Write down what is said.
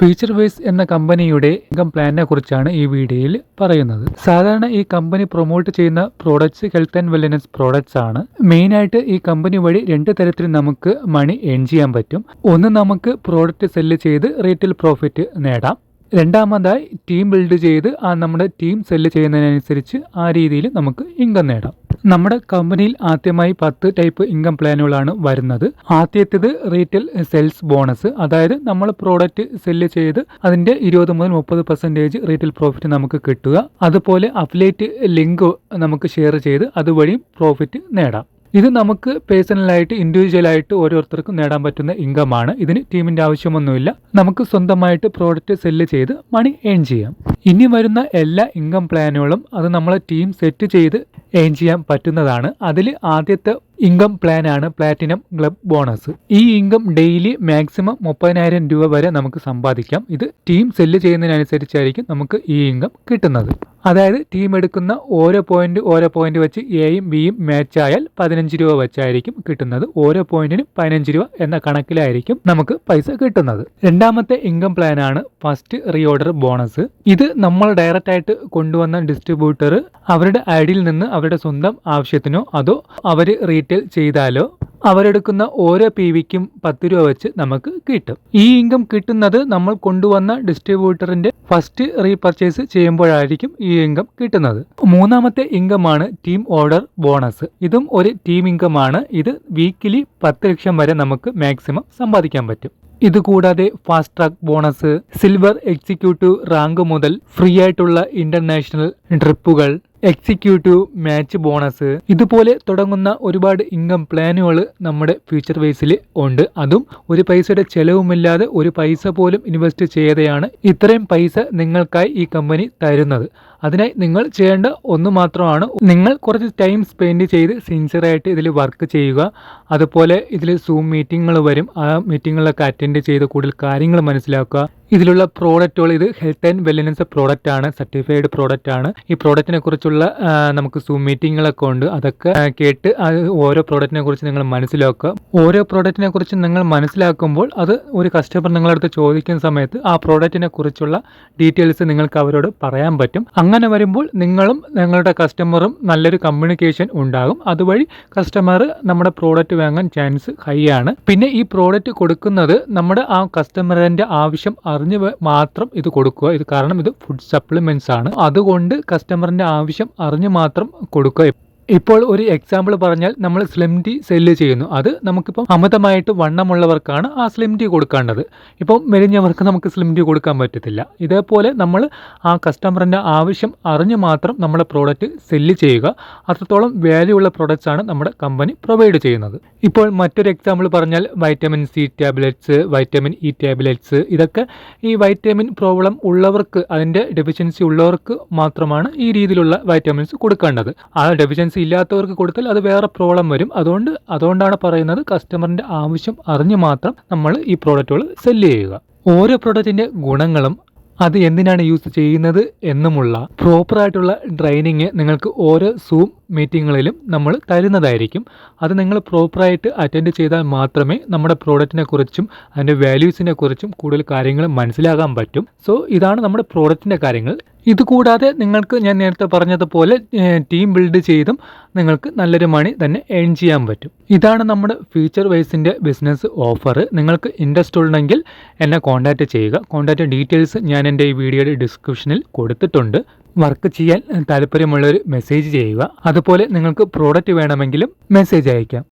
Feature vase എന്ന കമ്പനിയുടെ income പ്ലാനിനെ കുറിച്ചാണ് ഈ വീഡിയോയിൽ പറയുന്നത്. സാധാരണ ഈ കമ്പനി പ്രൊമോട്ട് ചെയ്യുന്ന products health and wellness products ആണ്. മെയിൻ ആയിട്ട് ഈ കമ്പനി വഴി രണ്ട് തരത്തിൽ നമുക്ക് മണി ഏൺ ചെയ്യാൻ പറ്റും. ഒന്ന് നമുക്ക് പ്രോഡക്റ്റ് സെല്ല് ചെയ്ത് റീറ്റെയിൽ പ്രോഫിറ്റ് നേടാം. രണ്ടാമതായി ടീം ബിൽഡ് ചെയ്ത് ആ നമ്മുടെ ടീം സെല്ല് ചെയ്യുന്നതിനനുസരിച്ച് ആ രീതിയിൽ നമുക്ക് ഇൻകം നേടാം. നമ്മുടെ കമ്പനിയിൽ ആദ്യമായി പത്ത് ടൈപ്പ് ഇൻകം പ്ലാനുകളാണ് വരുന്നത്. ആദ്യത്തേത് റീറ്റെയിൽ സെൽസ് ബോണസ് അതായത് നമ്മൾ പ്രോഡക്റ്റ് സെല്ല് ചെയ്ത് അതിന്റെ ഇരുപത് മുതൽ മുപ്പത് പെർസെന്റേജ് റീറ്റെയിൽ പ്രോഫിറ്റ് നമുക്ക് കിട്ടുക. അതുപോലെ അഫിലേറ്റ് ലിങ്ക് നമുക്ക് ഷെയർ ചെയ്ത് അതുവഴി പ്രോഫിറ്റ് നേടാം. ഇത് നമുക്ക് പേഴ്സണലായിട്ട് ഇൻഡിവിജ്വലായിട്ട് ഓരോരുത്തർക്കും നേടാൻ പറ്റുന്ന ഇൻകമാണ്. ഇതിന് ടീമിന്റെ ആവശ്യമൊന്നുമില്ല. നമുക്ക് സ്വന്തമായിട്ട് പ്രോഡക്റ്റ് സെല്ല് ചെയ്ത് മണി ഏൺ ചെയ്യാം. ഇനി വരുന്ന എല്ലാ ഇൻകം പ്ലാനുകളും അത് നമ്മളെ ടീം സെറ്റ് ചെയ്ത് ഏൺ ചെയ്യാൻ പറ്റുന്നതാണ്. അതിൽ ആദ്യത്തെ ഇൻകം പ്ലാനാണ് പ്ലാറ്റിനം ക്ലബ് ബോണസ് ഈ ഇൻകം ഡെയിലി മാക്സിമം മുപ്പതിനായിരം രൂപ വരെ നമുക്ക് സമ്പാദിക്കാം. ഇത് ടീം സെല്ല് ചെയ്യുന്നതിനനുസരിച്ചായിരിക്കും നമുക്ക് ഈ ഇൻകം കിട്ടുന്നത്. അതായത് ടീം എടുക്കുന്ന ഓരോ പോയിന്റ് ഓരോ പോയിന്റ് വെച്ച് എയും ബിയും മാച്ച് ആയാൽ പതിനഞ്ച് രൂപ വെച്ചായിരിക്കും കിട്ടുന്നത്. ഓരോ പോയിന്റിനും പതിനഞ്ച് രൂപ എന്ന കണക്കിലായിരിക്കും നമുക്ക് പൈസ കിട്ടുന്നത്. രണ്ടാമത്തെ ഇൻകം പ്ലാനാണ് ഫസ്റ്റ് റീഓർഡർ ബോണസ് ഇത് നമ്മൾ ഡയറക്റ്റ് ആയിട്ട് കൊണ്ടുവന്ന ഡിസ്ട്രിബ്യൂട്ടർ അവരുടെ ഐഡിയിൽ നിന്ന് അവരുടെ സ്വന്തം ആവശ്യത്തിനോ അതോ അവർ റീറ്റെയിൽ ചെയ്താലോ അവരെടുക്കുന്ന ഓരോ പി വിക്കും പത്ത് രൂപ വെച്ച് നമുക്ക് കിട്ടും. ഈ ഇൻകം കിട്ടുന്നത് നമ്മൾ കൊണ്ടുവന്ന ഡിസ്ട്രിബ്യൂട്ടറിന്റെ ഫസ്റ്റ് റീപർച്ചേസ് ചെയ്യുമ്പോഴായിരിക്കും ഈ ഇൻകം കിട്ടുന്നത്. മൂന്നാമത്തെ ഇൻകമാണ് ടീം ഓർഡർ ബോണസ്. ഇതും ഒരു ടീം ഇൻകം ആണ് ഇത് വീക്കിലി പത്ത് ലക്ഷം വരെ നമുക്ക് മാക്സിമം സമ്പാദിക്കാൻ പറ്റും. ഇതുകൂടാതെ fast track bonus silver executive rank മുതൽ ഫ്രീ ആയിട്ടുള്ള ഇന്റർനാഷണൽ ട്രിപ്പുകൾ എക്സിക്യൂട്ടീവ് മാച്ച് ബോണസ്. ഇതുപോലെ തുടങ്ങുന്ന ഒരുപാട് ഇൻകം പ്ലാനുകൾ നമ്മുടെ ഫ്യൂച്ചർ വൈസിൽ ഉണ്ട്. അതും ഒരു പൈസയുടെ ചെലവുമില്ലാതെ ഒരു പൈസ പോലും ഇൻവെസ്റ്റ് ചെയ്യാതെയാണ് ഇത്രയും പൈസ നിങ്ങൾക്കായി ഈ കമ്പനി തരുന്നത്. അതിനായി നിങ്ങൾ ചെയ്യേണ്ട ഒന്ന് മാത്രമാണ്. നിങ്ങൾ കുറച്ച് ടൈം സ്പെൻഡ് ചെയ്ത് സിൻസിയറായിട്ട് ഇതിൽ വർക്ക് ചെയ്യുക. അതുപോലെ ഇതിൽ സൂം മീറ്റിങ്ങുകൾ വരും. ആ മീറ്റിങ്ങുകളൊക്കെ അറ്റൻഡ് ചെയ്ത് കൂടുതൽ കാര്യങ്ങൾ മനസ്സിലാക്കുക. ഇതിലുള്ള പ്രോഡക്റ്റുകൾ ഇത് ഹെൽത്ത് ആൻഡ് വെൽനസ് പ്രോഡക്റ്റ് ആണ് സർട്ടിഫൈഡ് പ്രോഡക്റ്റ് ആണ് ഈ പ്രോഡക്റ്റിനെ കുറിച്ചുള്ള നമുക്ക് സൂം മീറ്റിങ്ങുകളൊക്കെ ഉണ്ട്. അതൊക്കെ കേട്ട് ഓരോ പ്രോഡക്റ്റിനെ കുറിച്ച് നിങ്ങൾ മനസ്സിലാക്കുക. ഓരോ പ്രോഡക്റ്റിനെ കുറിച്ച് നിങ്ങൾ മനസ്സിലാക്കുമ്പോൾ അത് ഒരു കസ്റ്റമർ നിങ്ങളടുത്ത് ചോദിക്കുന്ന സമയത്ത് ആ പ്രോഡക്റ്റിനെ കുറിച്ചുള്ള ഡീറ്റെയിൽസ് നിങ്ങൾക്ക് അവരോട് പറയാൻ പറ്റും. അങ്ങനെ വരുമ്പോൾ നിങ്ങളും നിങ്ങളുടെ കസ്റ്റമറും നല്ലൊരു കമ്മ്യൂണിക്കേഷൻ ഉണ്ടാകും. അതുവഴി കസ്റ്റമർ നമ്മുടെ പ്രോഡക്റ്റ് വാങ്ങാൻ ചാൻസ് ഹൈ ആണ്. പിന്നെ ഈ പ്രോഡക്റ്റ് കൊടുക്കുന്നത് നമ്മുടെ ആ കസ്റ്റമറിന്റെ ആവശ്യം അറിഞ്ഞ് മാത്രം ഇത് കൊടുക്കുക. ഇത് കാരണം ഇത് ഫുഡ് സപ്ലിമെന്റ്സ് ആണ്. അതുകൊണ്ട് കസ്റ്റമറിന്റെ ആവശ്യം അറിഞ്ഞ് മാത്രം കൊടുക്കുക. ഇപ്പോൾ ഒരു എക്സാമ്പിൾ പറഞ്ഞാൽ നമ്മൾ സ്ലിം ടീ സെല്ല് ചെയ്യുന്നു. അത് നമുക്കിപ്പം അമിതമായിട്ട് വണ്ണമുള്ളവർക്കാണ് ആ സ്ലിം ടീ കൊടുക്കേണ്ടത്. ഇപ്പം മെലിഞ്ഞവർക്ക് നമുക്ക് സ്ലിം ടീ കൊടുക്കാൻ പറ്റത്തില്ല. ഇതേപോലെ നമ്മൾ ആ കസ്റ്റമറിന്റെ ആവശ്യം അറിഞ്ഞ് മാത്രം നമ്മുടെ പ്രോഡക്റ്റ് സെല്ല് ചെയ്യുക. അത്രത്തോളം വാല്യൂ ഉള്ള പ്രോഡക്റ്റ്സ് ആണ് നമ്മുടെ കമ്പനി പ്രൊവൈഡ് ചെയ്യുന്നത്. ഇപ്പോൾ മറ്റൊരു എക്സാമ്പിൾ പറഞ്ഞാൽ vitamin C tablets vitamin E tablets ഇതൊക്കെ ഈ വൈറ്റമിൻ പ്രോബ്ലം ഉള്ളവർക്ക് അതിന്റെ ഡെഫിഷ്യൻസി ഉള്ളവർക്ക് മാത്രമാണ് ഈ രീതിയിലുള്ള വൈറ്റമിൻസ് കൊടുക്കേണ്ടത്. ആ ഡെഫിഷ്യൻസി ഇല്ലാത്തവർക്ക് കൊടുത്താൽ അത് വേറെ പ്രോബ്ലം വരും. അതുകൊണ്ട് അതുകൊണ്ടാണ് പറയുന്നത് കസ്റ്റമറിന്റെ ആവശ്യം അറിഞ്ഞ് മാത്രം നമ്മൾ ഈ പ്രോഡക്റ്റുകൾ സെല്ല് ചെയ്യുക. ഓരോ പ്രോഡക്റ്റിന്റെ ഗുണങ്ങളും അത് എന്തിനാണ് യൂസ് ചെയ്യുന്നത് എന്നുമുള്ള പ്രോപ്പറായിട്ടുള്ള ട്രെയിനിങ് നിങ്ങൾക്ക് ഓരോ സൂം മീറ്റിങ്ങുകളിലും നമ്മൾ തരുന്നതായിരിക്കും. അത് നിങ്ങൾ പ്രോപ്പറായിട്ട് അറ്റൻഡ് ചെയ്താൽ മാത്രമേ നമ്മുടെ പ്രോഡക്റ്റിനെ കുറിച്ചും അതിന്റെ വാല്യൂസിനെ കുറിച്ചും കൂടുതൽ കാര്യങ്ങൾ മനസ്സിലാകാൻ പറ്റും. സോ ഇതാണ് നമ്മുടെ പ്രോഡക്റ്റിന്റെ കാര്യങ്ങൾ. ഇതുകൂടാതെ നിങ്ങൾക്ക് ഞാൻ നേരത്തെ പറഞ്ഞതുപോലെ ടീം ബിൽഡ് ചെയ്തും നിങ്ങൾക്ക് നല്ലൊരു മണി തന്നെ ഏൺ ചെയ്യാൻ പറ്റും. ഇതാണ് നമ്മുടെ ഫ്യൂച്ചർ വൈസിന്റെ ബിസിനസ് ഓഫർ നിങ്ങൾക്ക് ഇൻട്രസ്റ്റ് ഉണ്ടെങ്കിൽ എന്നെ കോൺടാക്റ്റ് ചെയ്യുക. കോൺടാക്റ്റ് ഡീറ്റെയിൽസ് ഞാൻ എന്റെ ഈ വീഡിയോയുടെ ഡിസ്ക്രിപ്ഷനിൽ കൊടുത്തിട്ടുണ്ട്. വർക്ക് ചെയ്യാൻ താല്പര്യമുള്ളവർ മെസ്സേജ് ചെയ്യുക. അതുപോലെ നിങ്ങൾക്ക് പ്രോഡക്റ്റ് വേണമെങ്കിലും മെസ്സേജ് അയക്കാം.